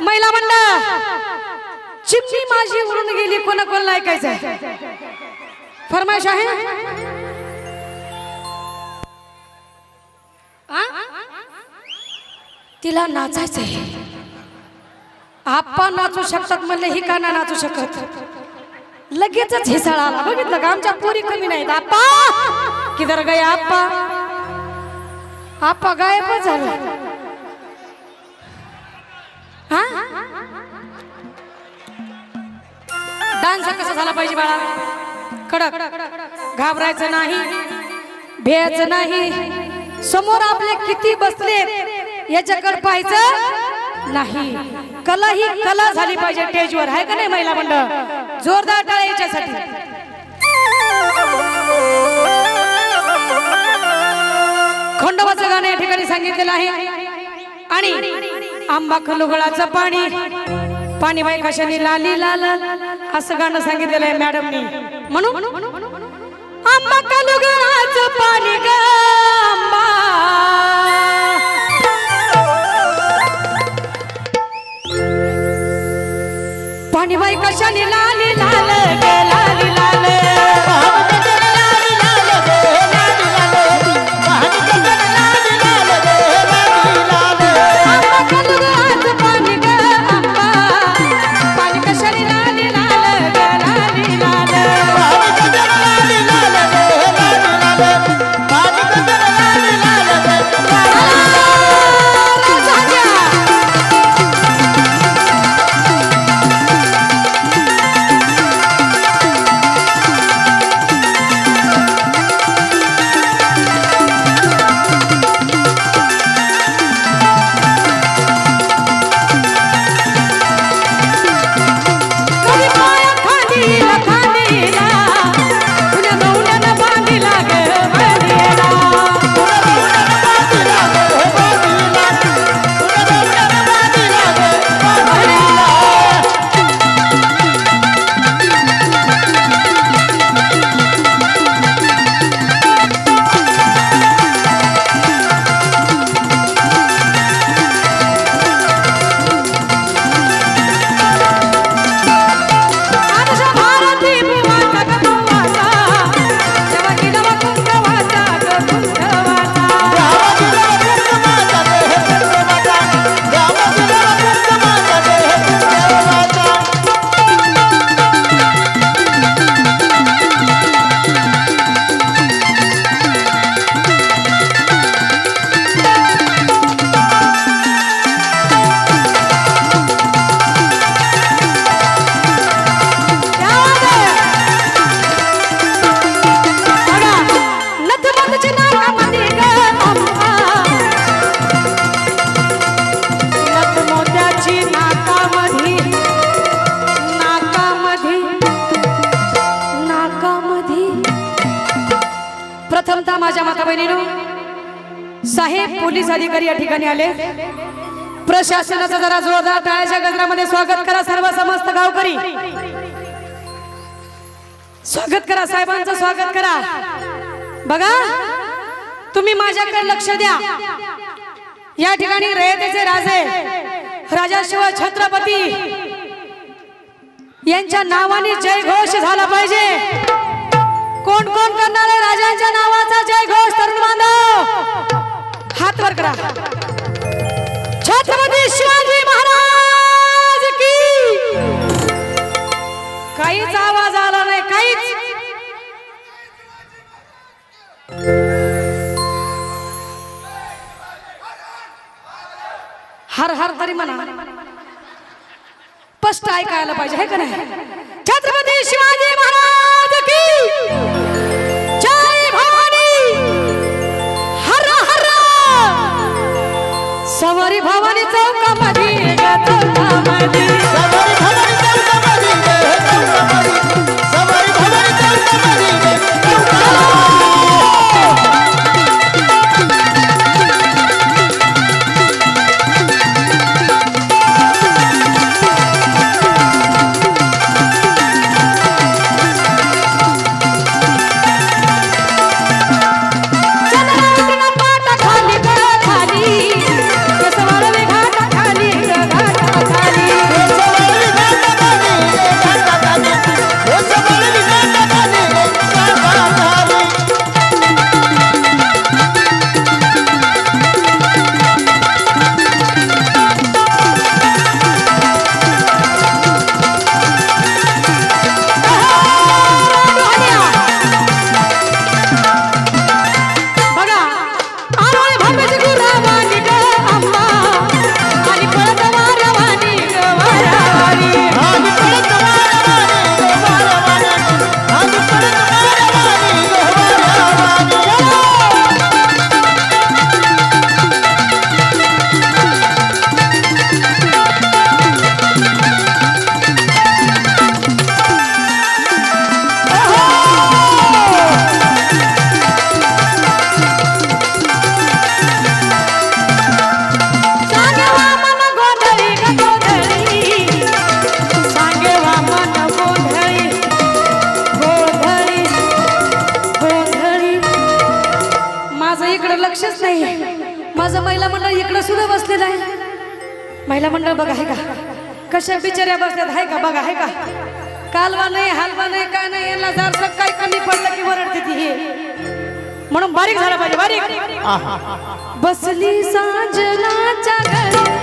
महिला मंडळ चिमणी माझी उडून गेली कोणा कोणाला ऐकायचंय फरमाईश आहे तिला नाचायचंय. आप्पा नाचू शकतात म्हणले ही काना नाचू शकत? लगेचच हिसाळा आला. बघितलं का? आमच्या पोरी कमी नाहीत. आप्पा! किधर गए आप्पा? आप्पा गायबच झालं. हा? डान्स कसा झाला पाहिजे बाळा? कडक. घाबरायचं नाही भेयचं नाही. समोर आपले किती बसले याच्याकडे पाहायचं नाही. कला ही कला झाली पाहिजे स्टेजवर आहे का नाही महिला मंडळ? जोरदार टाळ्या याच्यासाठी. खंडोबाचं गाणं या ठिकाणी सांगितलेलं आहे. आणि आंबा खलुगळाचं पाणी. पाणी बाई कशाने लाली लाल? असं गाणं सांगितलेलं आहे मॅडमनी. म्हणून? आंबा खलुगळाचं पाणी ग आंबा. पाणी बाई कशाने लाल माता बहिणीनो साहेब पोलीस अधिकारी या ठिकाणी आले. प्रशासनाचं जरा जोरदार टाळ्याच्या गजरामध्ये स्वागत करा सर्व समस्त गावकरी. स्वागत करा साहेबांचं स्वागत करा. बघा तुम्ही माझ्याकडे लक्ष द्या. या ठिकाणी रयतेचे राजे राजा शिव छत्रपती यांच्या नावाने जय घोष झाला पाहिजे. कोण कोण करणार आहे राजांच्या नावाचा? जय घोष तरुण बांधव. हात वर करा. छत्रपती शिवाजी महाराज की. काहीच आवाज आला नाही काहीच. हर हर तरी म्हणा. स्पष्ट ऐकायला पाहिजे हे का नाही? छत्रपती शिवाजी महाराज की. हरी भवानी चौकामध्ये ग चौकामध्ये नाही. माझं महिला मंडळ इकडं सुद्धा बसलेलं आहे. महिला मंडळ बघा आहे का? कशा बिचाऱ्या बसल्यात आहे का? बघा आहे का? कालवा नाही हालवा नाही काय नाही यांना जर काय कमी पडलं की वरडते ती हे? म्हणून बारीक झाला पाहिजे बारीक. बसली साजनाच्या घरी.